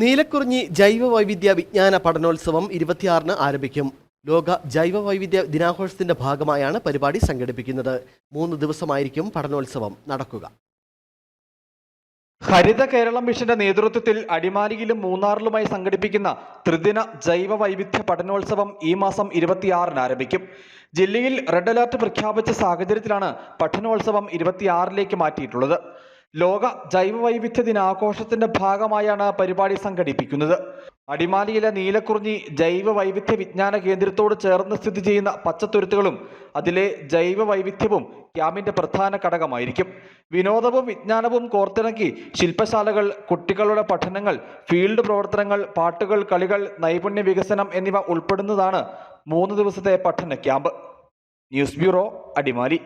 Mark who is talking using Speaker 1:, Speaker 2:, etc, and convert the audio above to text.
Speaker 1: നീലക്കുറിഞ്ഞി ജൈവ വൈവിധ്യ വിജ്ഞാന പഠനോത്സവം ഇരുപത്തിയാറിന് ആരംഭിക്കും. ലോക ജൈവ വൈവിധ്യ ദിനാഘോഷത്തിന്റെ ഭാഗമായാണ് പരിപാടി സംഘടിപ്പിക്കുന്നത്. മൂന്ന് ദിവസമായിരിക്കും പഠനോത്സവം നടക്കുക.
Speaker 2: ഹരിത കേരളം മിഷന്റെ നേതൃത്വത്തിൽ അടിമാലിയിലും മൂന്നാറിലുമായി സംഘടിപ്പിക്കുന്ന ത്രിദിന ജൈവ വൈവിധ്യ പഠനോത്സവം ഈ മാസം ഇരുപത്തിയാറിന് ആരംഭിക്കും. ജില്ലയിൽ റെഡ് അലർട്ട് പ്രഖ്യാപിച്ച സാഹചര്യത്തിലാണ് പഠനോത്സവം ഇരുപത്തിയാറിലേക്ക് മാറ്റിയിട്ടുള്ളത്. ലോക ജൈവ വൈവിധ്യ ദിനാഘോഷത്തിന്റെ ഭാഗമായാണ് പരിപാടി സംഘടിപ്പിക്കുന്നത്. അടിമാലിയിലെ നീലക്കുറിഞ്ഞി ജൈവ വൈവിധ്യ വിജ്ഞാന കേന്ദ്രത്തോട് ചേർന്ന് സ്ഥിതി ചെയ്യുന്ന പച്ചത്തുരുത്തുകളും അതിലെ ജൈവ വൈവിധ്യവും ക്യാമ്പിന്റെ പ്രധാന ഘടകമായിരിക്കും. വിനോദവും വിജ്ഞാനവും കോർത്തിണക്കി ശില്പശാലകൾ കുട്ടികളുടെ പഠനങ്ങൾ ഫീൽഡ് പ്രവർത്തനങ്ങൾ പാട്ടുകൾ കളികൾ നൈപുണ്യ വികസനം എന്നിവ ഉൾപ്പെടുന്നതാണ് മൂന്ന് ദിവസത്തെ പഠന ക്യാമ്പ് ന്യൂസ് ബ്യൂറോ അടിമാലി.